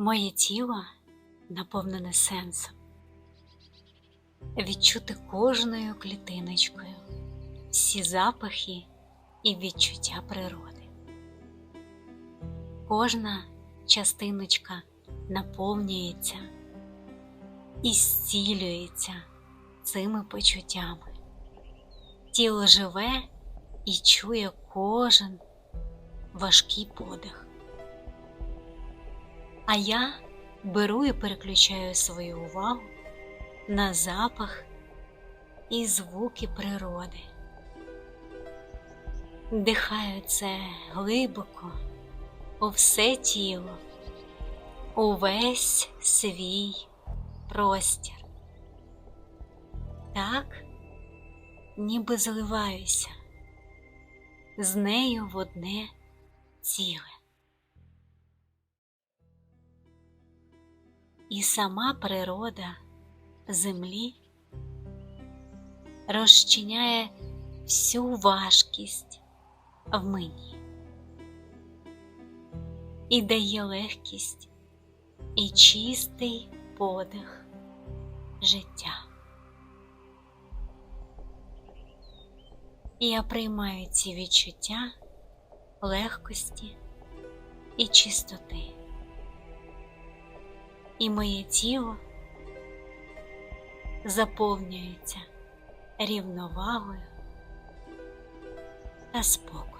Моє тіло наповнене сенсом. Відчути кожною клітиночкою всі запахи і відчуття природи. Кожна частиночка наповнюється і зцілюється цими почуттями. Тіло живе і чує кожен важкий подих. А я беру і переключаю свою увагу на запах і звуки природи. Дихаю це глибоко у все тіло, увесь свій простір. Так, ніби зливаюся з нею в одне ціле. І сама природа землі розчиняє всю важкість в мені і дає легкість і чистий подих життя. Я приймаю ці відчуття легкості і чистоти. І моє тіло заповнюється рівновагою та спокоєм.